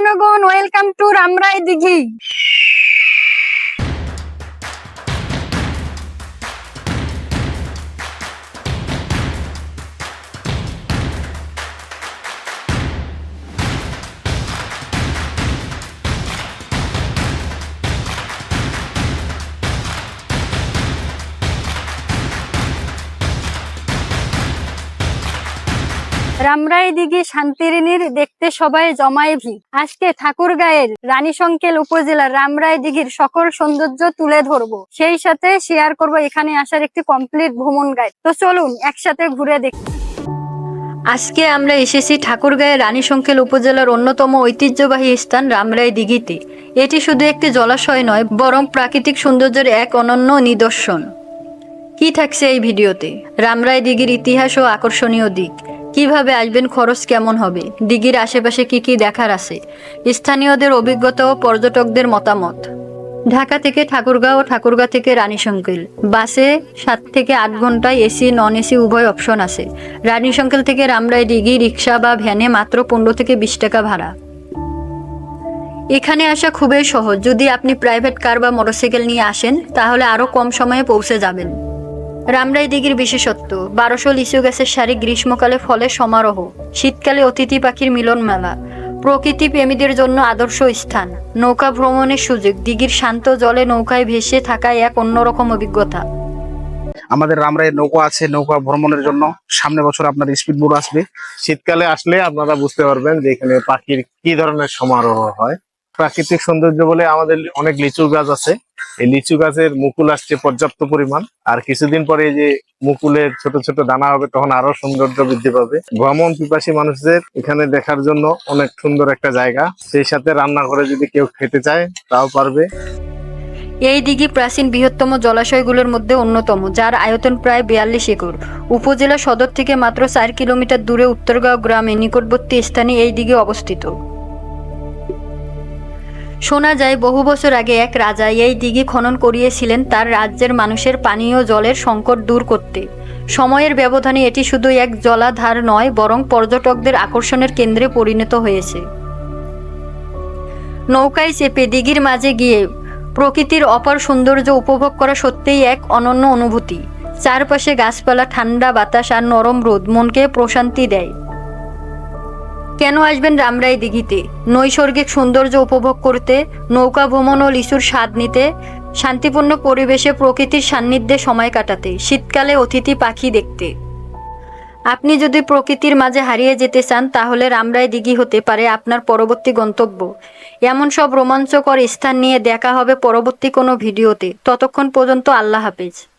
জনগণ welcome to Ramrai দিঘি। রামরাই দিঘি শান্তিরিনীর দেখতে সবাই জমায় ভি। আজকে ঠাকুরগাঁয়ের রানী সংকেল উপজেলার রামরাই দিঘির সকল সৌন্দর্য তুলে ধরবো। সেই সাথে শেয়ার করব এখানে আসার একটি কমপ্লিট ভ্রমণ গাইড তো চলুন, একসাথে ঘুরে দেখি। আজকে আমরা এসেছি ঠাকুরগাঁয়ের রানী সংকেল উপজেলার অন্যতম ঐতিহ্যবাহী স্থান রামরাই দিঘিতে। এটি শুধু একটি জলাশয় নয়, বরং প্রাকৃতিক সৌন্দর্যের এক অনন্য নিদর্শন। কি থাকছে এই ভিডিওতে? রামরাই দিঘির ইতিহাস ও আকর্ষণীয় দিক। কীভাবে আসবেন, খরচ কেমন হবে? দিঘির আশেপাশে কি কি দেখার আছে? স্থানীয়দের অভিজ্ঞতা ও পর্যটকদের মতামত। ঢাকা থেকে ঠাকুরগাঁও ও ঠাকুরগাঁ থেকে রানীশঙ্কেল বাসে সাত থেকে আট ঘন্টায় এসি, নন এসি উভয় অপশন আছে। রানীশঙ্কেল থেকে রামরাই দিঘি, রিক্সা বা ভ্যানে মাত্র পনেরো থেকে বিশ টাকা ভাড়া। এখানে আসা খুবই সহজ। যদি আপনি প্রাইভেট কার বা মোটরসাইকেল নিয়ে আসেন, তাহলে আরও কম সময়ে পৌঁছে যাবেন। রামরাই দিঘির বিশেষত্ব। বারোশো লিচু গাছের সারি গ্রীষ্মকালে ফলে সমারোহ। শীতকালে অতিথি পাখির মিলন মেলা। প্রকৃতি প্রেমীদের জন্য আদর্শ স্থান। নৌকা ভ্রমণের সুযোগ। দিঘির শান্ত জলে নৌকায় ভেসে থাকায় এক অন্যরকম অভিজ্ঞতা। আমাদের রামরায় নৌকা আছে নৌকা ভ্রমণের জন্য। সামনে বছর আপনার স্পিড বোট আসবে। শীতকালে আসলে আপনারা বুঝতে পারবেন যে এখানে পাখির কি ধরনের সমারোহ হয়। প্রাকৃতিক সৌন্দর্য বলে আমাদের অনেক লিচু গাছ আছে। এই লিচু গাছের মুকুল আসছে পর্যাপ্ত পরিমাণ। আর কিছুদিন পরে যে মুকুলের ছোট ছোট দানা হবে, তখন আরও সৌন্দর্য বৃদ্ধি পাবে। ভ্রমণ পিপাসী মানুষদের এখানে দেখার জন্য অনেক সুন্দর একটা জায়গা। সেই সাথে রান্না করে যদি কেউ খেতে চায়, তাও পারবে। এই দিঘি প্রাচীন বৃহত্তম জলাশয়গুলোর মধ্যে অন্যতম, যার আয়তন প্রায় বিয়াল্লিশ একর। উপজেলা সদর থেকে মাত্র চার কিলোমিটার দূরে উত্তরগাঁও গ্রামে নিকটবর্তী স্থানে এই দিঘি অবস্থিত। শোনা যায়, বহু বছর আগে এক রাজা এই দিঘি খনন করিয়েছিলেন তার রাজ্যের মানুষের পানীয় জলের সংকট দূর করতে। সময়ের ব্যবধানে এটি শুধু এক জলাধার নয়, বরং পর্যটকদের আকর্ষণের কেন্দ্রে পরিণত হয়েছে। নৌকায় চেপে দিঘির মাঝে গিয়ে প্রকৃতির অপার সৌন্দর্য উপভোগ করা সত্যিই এক অনন্য অনুভূতি। চারপাশে গাছপালা, ঠান্ডা বাতাস আর নরম রোদ মনকে প্রশান্তি দেয়। কেন আসবেন রামরাই দিঘিতে? নৈসর্গিক সৌন্দর্য উপভোগ করতে, নৌকা ভ্রমণ ও লিচুর স্বাদ নিতে, শান্তিপূর্ণ পরিবেশে প্রকৃতির সান্নিধ্যে সময় কাটাতে, শীতকালে অতিথি পাখি দেখতে। আপনি যদি প্রকৃতির মাঝে হারিয়ে যেতে চান, তাহলে রামরাই দিঘি হতে পারে আপনার পরবর্তী গন্তব্য। এমন সব রোমাঞ্চকর স্থান নিয়ে দেখা হবে পরবর্তী কোনো ভিডিওতে। ততক্ষণ পর্যন্ত আল্লাহ হাফেজ।